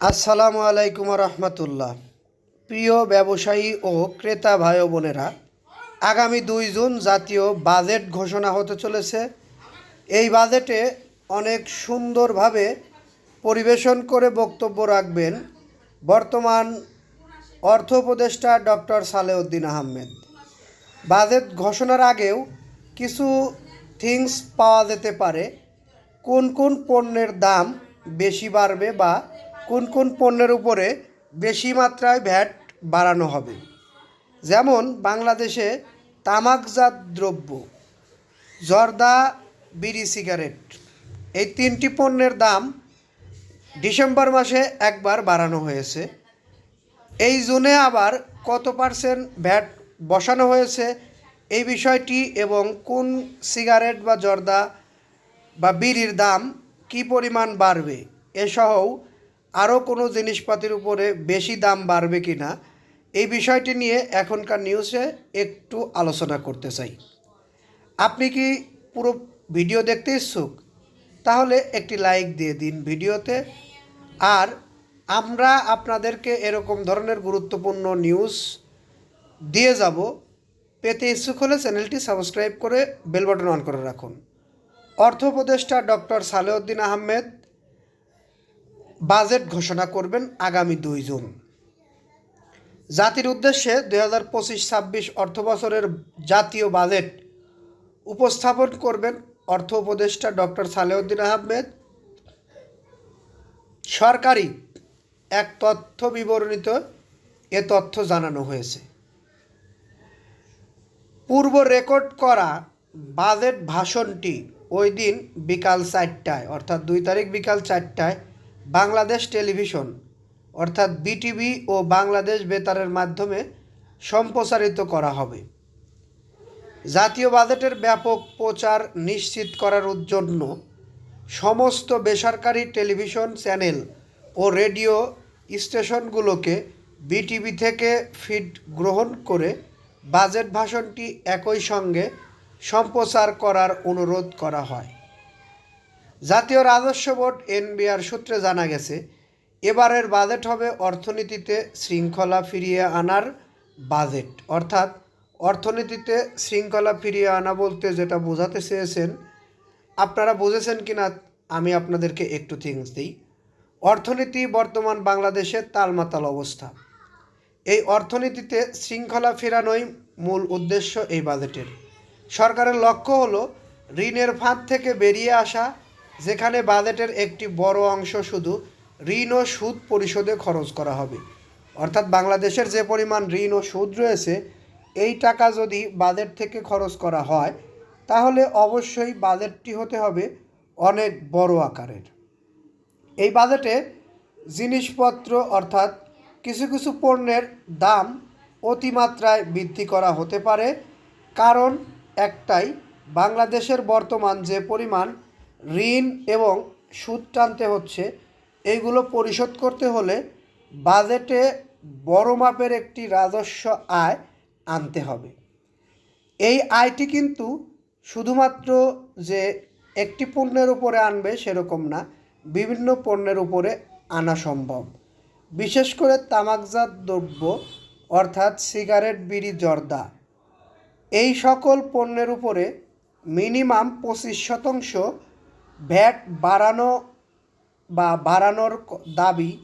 আসসালামু আলাইকুম রহমতুল্লাহ। প্রিয় ব্যবসায়ী ও ক্রেতা ভাই বোনেরা, আগামী দুই জুন জাতীয় বাজেট ঘোষণা হতে চলেছে। এই বাজেটে অনেক সুন্দরভাবে পরিবেশন করে বক্তব্য রাখবেন বর্তমান অর্থ উপদেষ্টা ডক্টর সালেউদ্দিন আহমেদ। বাজেট ঘোষণার আগেও কিছু থিংস পাওয়া যেতে পারে। কোন কোন পণ্যের দাম বেশি বাড়বে বা কোন কোন পণ্যের উপরে বেশি মাত্রায় ভ্যাট বাড়ানো হবে? যেমন বাংলাদেশে তামাকজাত দ্রব্য, জর্দা বিড়ি সিগারেট, এই তিনটি পণ্যের দাম ডিসেম্বর মাসে একবার বাড়ানো হয়েছে। এই জুনে আবার কত পার্সেন্ট ভ্যাট বসানো হয়েছে? এই বিষয়টি এবং কোন সিগারেট বা জর্দা বা বিড়ির দাম কি পরিমাণ বাড়বে? এসহও আরও কোনো জিনিসপাতির উপরে বেশি দাম বাড়বে কি না, এই বিষয়টি নিয়ে এখনকার নিউজে একটু আলোচনা করতে চাই। আপনি কি পুরো ভিডিও দেখতে ইচ্ছুক? তাহলে একটি লাইক দিয়ে দিন ভিডিওতে। আর আমরা আপনাদেরকে এরকম ধরনের গুরুত্বপূর্ণ নিউজ দিয়ে যাব। পেতে ইচ্ছুক হলে চ্যানেলটি সাবস্ক্রাইব করে বেল বাটন অন করে রাখুন। অর্থ উপদেষ্টা ডক্টর সালেউদ্দিন আহমেদ বাজেট ঘোষণা করবেন আগামী দুই জুন। জাতির উদ্দেশ্যে দুই হাজার পঁচিশ ছাব্বিশ অর্থ বছরের জাতীয় বাজেট উপস্থাপন করবেন অর্থ উপদেষ্টা ডক্টর সালেউদ্দিন আহমেদ। সরকারি এক তথ্য বিবরণীতে এ তথ্য জানানো হয়েছে। পূর্ব রেকর্ড করা বাজেট ভাষণটি ওই দিন বিকাল চারটায়, অর্থাৎ দুই তারিখ বিকাল চারটায় বাংলাদেশ টেলিভিশন, অর্থাৎ বিটিভি ও বাংলাদেশ বেতারের মাধ্যমে সম্প্রচারিত করা হবে। জাতীয় বাজেটের ব্যাপক প্রচার নিশ্চিত করার জন্য সমস্ত বেসরকারি টেলিভিশন চ্যানেল ও রেডিও স্টেশনগুলোকে বিটিভি থেকে ফিড গ্রহণ করে বাজেট ভাষণটি একই সঙ্গে সম্প্রচার করার অনুরোধ করা হয়। জাতীয় রাজস্ব বোর্ড এনবিআর সূত্রে জানা গেছে, এবারের বাজেট হবে অর্থনীতিতে শৃঙ্খলা ফিরিয়ে আনার বাজেট। অর্থাৎ অর্থনীতিতে শৃঙ্খলা ফিরিয়ে আনা বলতে যেটা বোঝাতে চেয়েছেন, আপনারা বুঝেছেন কি না আমি আপনাদেরকে একটু থিংস দিই। অর্থনীতি বর্তমান বাংলাদেশের তালমাতাল অবস্থা। এই অর্থনীতিতে শৃঙ্খলা ফেরানোই মূল উদ্দেশ্য এই বাজেটের। সরকারের লক্ষ্য হলো ঋণের ফাঁদ থেকে বেরিয়ে আসা যেখানে বাজেটের একটি বড় অংশ শুধু ঋণ ও সুদ পরিশোধে খরচ করা হবে। অর্থাৎ বাংলাদেশের যে পরিমাণ ঋণ ও সুদ রয়েছে, এই টাকা যদি বাজেট থেকে খরচ করা হয়, তাহলে অবশ্যই বাজেটটি হতে হবে অনেক বড় আকারের। এই বাজেটে জিনিসপত্র অর্থাৎ কিছু কিছু পণ্যের দাম অতিমাত্রায় বৃদ্ধি করা হতে পারে। কারণ একটাই, বাংলাদেশের বর্তমান যে পরিমাণ ঋণ এবং সুদ টানতে হচ্ছে। এইগুলো পরিশোধ করতে হলে বাজেটে বড় মাপের একটি রাজস্ব আয় আনতে হবে। এই আয়টি কিন্তু শুধুমাত্র যে একটি পণ্যের উপরে আনবে সেরকম না, বিভিন্ন পণ্যের উপরে আনা সম্ভব। বিশেষ করে তামাকজাত দ্রব্য, অর্থাৎ সিগারেট, বিড়ি, জর্দা, এই সকল পণ্যের উপরে মিনিমাম পঁচিশ শতাংশ ভ্যাট বাড়ানো বা বাড়ানোর দাবি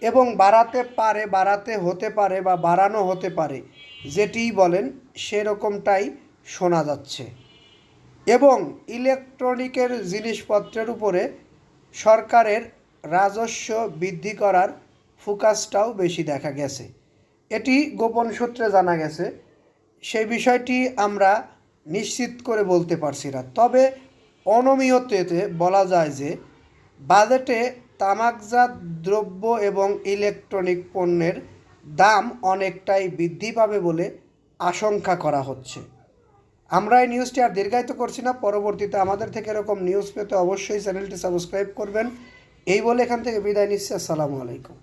এবং বাড়াতে পারে, বাড়াতে হতে পারে বা বাড়ানো হতে পারে, যেটিই বলেন সেরকমটাই শোনা যাচ্ছে। এবং ইলেকট্রনিকের জিনিসপত্রের উপরে সরকারের রাজস্ব বৃদ্ধি করার ফোকাসটাও বেশি দেখা গেছে। এটি গোপন সূত্রে জানা গেছে। সেই বিষয়টি আমরা নিশ্চিত করে বলতে পারছি না। তবে অনমিয়তেতে বলা যায় যে, বাজেটে তামাকজাত দ্রব্য এবং ইলেকট্রনিক পণ্যের দাম অনেকটাই বৃদ্ধি পাবে বলে আশঙ্কা করা হচ্ছে। আমরা এই নিউজটি আর দীর্ঘায়িত করছি না। পরবর্তীতে আমাদের থেকে এরকম নিউজ পেতে অবশ্যই চ্যানেলটি সাবস্ক্রাইব করবেন। এই বলে এখান থেকে বিদায় নিচ্ছি। আসসালামু আলাইকুম।